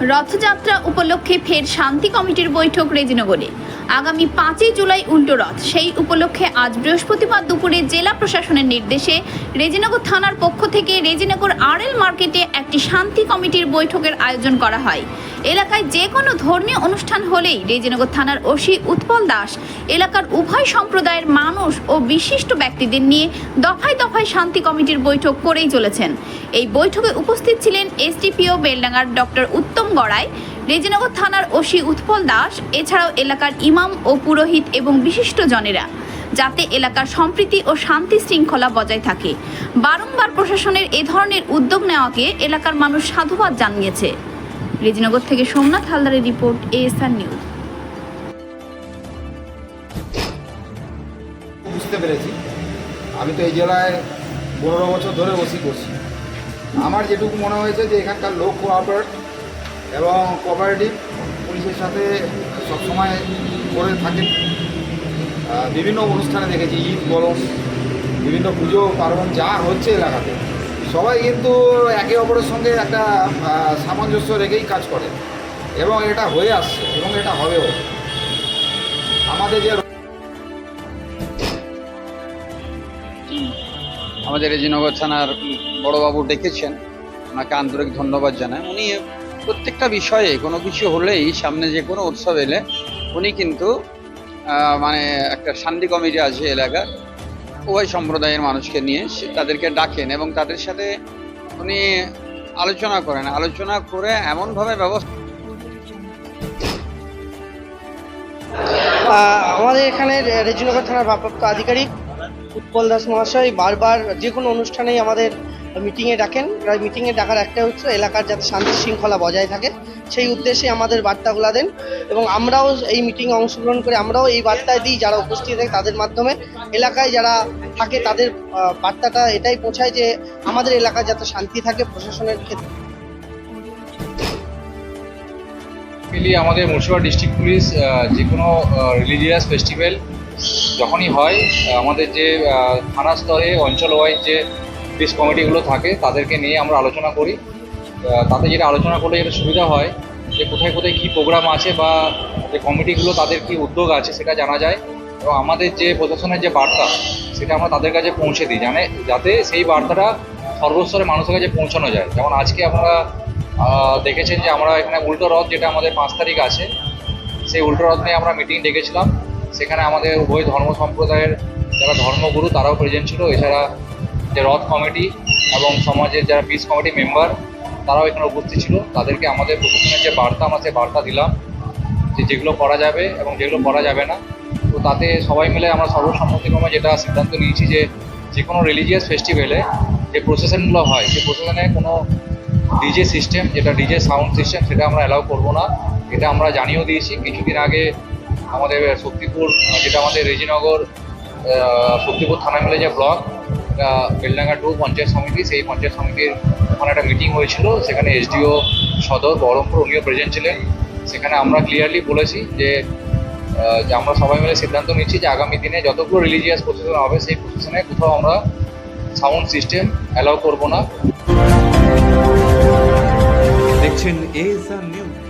রথযাত্রা উপলক্ষে ফের শান্তি কমিটির বৈঠক রেজিনগরে। আগামী পাঁচই জুলাই উল্টো রথ। সেই উপলক্ষে আজ বৃহস্পতিবার দুপুরে জেলা প্রশাসনের নির্দেশে রেজিনগর থানার পক্ষ থেকে রেজিনগর আরএল মার্কেটে একটি শান্তি কমিটির বৈঠকের আয়োজন করা হয়। এলাকায় যে কোনো ধর্মীয় অনুষ্ঠান হলেই রেজিনগর থানার ওসি উৎপল দাস, এলাকার উভয় সম্প্রদায়ের মানুষ ও বিশিষ্ট ব্যক্তিদের নিয়ে দফায় দফায় শান্তি কমিটির বৈঠক করেই চলেছেন। এই বৈঠকে উপস্থিত ছিলেন এসডিপিও বেলডাঙ্গার ডক্টর উত্তম গড়াই রেজিনগর থানার ওসি উৎপল দাস, এছাড়াও এলাকার ইমাম ও পুরোহিত এবং বিশিষ্ট জনেরা, যাতে এলাকার সম্প্রীতি ও শান্তি শৃঙ্খলা বজায় থাকে। বারংবার প্রশাসনের এ ধরনের উদ্যোগ নেওয়াকে এলাকার মানুষ সাধুবাদ জানিয়েছে। রেজিনগর থেকে সোমনাথ হালদারের রিপোর্ট, এএসআর নিউজ। বুঝতে পেরেছি। আমি তো এই জেলায় পনেরো বছর ধরে বসি করছি। আমার যেটুকু মনে হয়েছে যে এখানকার লোক কোঅপারেট এবং কোঅপারেটিভ পুলিশের সাথে সবসময় করে থাকেন। বিভিন্ন অনুষ্ঠানে দেখেছি, ঈদ বলুন বিভিন্ন পুজো পার্বণ যা হচ্ছে এলাকাতে। সবাই কিন্তু একে অপরের সঙ্গে একটা সামঞ্জস্য রেখেই কাজ করে। এবং এটা হয়ে আসছে, এবং এটা হবেও। আমাদের যে আমাদের রেজিনগর থানার বড়বাবু ডেকেছেন, ওনাকে আন্তরিক ধন্যবাদ জানায় উনি প্রত্যেকটা বিষয়ে কোনো কিছু হলেই সামনে যে কোনো উৎসব এলে উনি কিন্তু মানে একটা শান্তি কমিটি আছে এলাকার, উভয় সম্প্রদায়ের মানুষকে নিয়ে তাদেরকে ডাকেন এবং তাদের সাথে উনি আলোচনা করেন। আলোচনা করে এমনভাবে ব্যবস্থা আমাদের এখানে রেজিনগর থানার ভারপ্রাপ্ত আধিকারিক উৎপল দাস মহাশয় বারবার যে কোনো অনুষ্ঠানেই আমাদের মিটিংয়ে ডাকেন। প্রায় মিটিংয়ে ডাকার একটা হচ্ছে এলাকার যাতে শান্তি শৃঙ্খলা বজায় থাকে। সেই উদ্দেশ্যে আমাদের বার্তাগুলো দেন এবং আমরাও এই মিটিংয়ে অংশগ্রহণ করে আমরাও এই বার্তায় দিই, যারা উপস্থিত থাকে তাদের মাধ্যমে। এলাকায় যারা থাকে তাদের বার্তাটা এটাই পৌঁছায় যে আমাদের এলাকায় যাতে শান্তি থাকে প্রশাসনের ক্ষেত্রে। আমাদের মুর্শিদাবাদ ডিস্ট্রিক্ট পুলিশ যে কোনো রিলিজিয়াস ফেস্টিভ্যাল যখনই হয় আমাদের যে থানা স্তরে অঞ্চল ওয়াইজ যে পুলিশ কমিটিগুলো থাকে, তাদেরকে নিয়ে আমরা আলোচনা করি। তাতে যেটা আলোচনা করলে যেটা সুবিধা হয়, যে কোথায় কোথায় কী প্রোগ্রাম আছে বা যে কমিটিগুলো তাদের কী উদ্যোগ আছে সেটা জানা যায়। এবং আমাদের যে প্রশাসনের যে বার্তা, সেটা আমরা তাদের কাছে পৌঁছে দিই। জানে যাতে সেই বার্তাটা সর্বস্তরে মানুষের কাছে পৌঁছানো যায়। যেমন আজকে আমরা দেখেছেন যে আমরা এখানে উল্টো রথ, যেটা আমাদের পাঁচ তারিখ আছে, সেই উল্টো রথ নিয়ে আমরা মিটিং ডেকেছিলাম। সেখানে আমাদের উভয় ধর্ম সম্প্রদায়ের যারা ধর্মগুরু, তারাও প্রেজেন্ট ছিল। এছাড়া যে রথ কমিটি এবং সমাজের যারা পিস কমিটি মেম্বার তারাও এখানে উপস্থিত ছিল। তাদেরকে আমাদের প্রশাসনের যে বার্তা, আমরা সেই বার্তা দিলাম যে যেগুলো করা যাবে এবং যেগুলো করা যাবে না। তো তাতে সবাই মিলে আমরা সর্বসম্মতিক্রমে যেটা সিদ্ধান্ত নিয়েছি যে যে কোনো রিলিজিয়াস ফেস্টিভ্যালে যে প্রসেশনগুলো হয় সেই প্রসেশনে কোনো ডিজে সিস্টেম যেটা ডিজে সাউন্ড সিস্টেম সেটা আমরা অ্যালাউ করব না। এটা আমরা জানিয়েও দিয়েছি। কিছুদিন আগে আমাদের শক্তিপুর, যেটা আমাদের রেজিনগর শক্তিপুর থানা মিলে যে ব্লক বেলডাঙ্গা টু পঞ্চায়েত সমিতি, সেই পঞ্চায়েত সমিতির ওখানে একটা মিটিং হয়েছিল। সেখানে এসডিও সদর বহরমপুর উনিও প্রেজেন্ট ছিলেন। সেখানে আমরা ক্লিয়ারলি বলেছি যে আমরা সবাই মিলে সিদ্ধান্ত নিচ্ছি যে আগামী দিনে যতগুলো রিলিজিয়াস প্রসেশন হবে, সেই প্রসেশনে কোথাও আমরা সাউন্ড সিস্টেম অ্যালাউ করব না। দেখছেন এএসআর নিউজ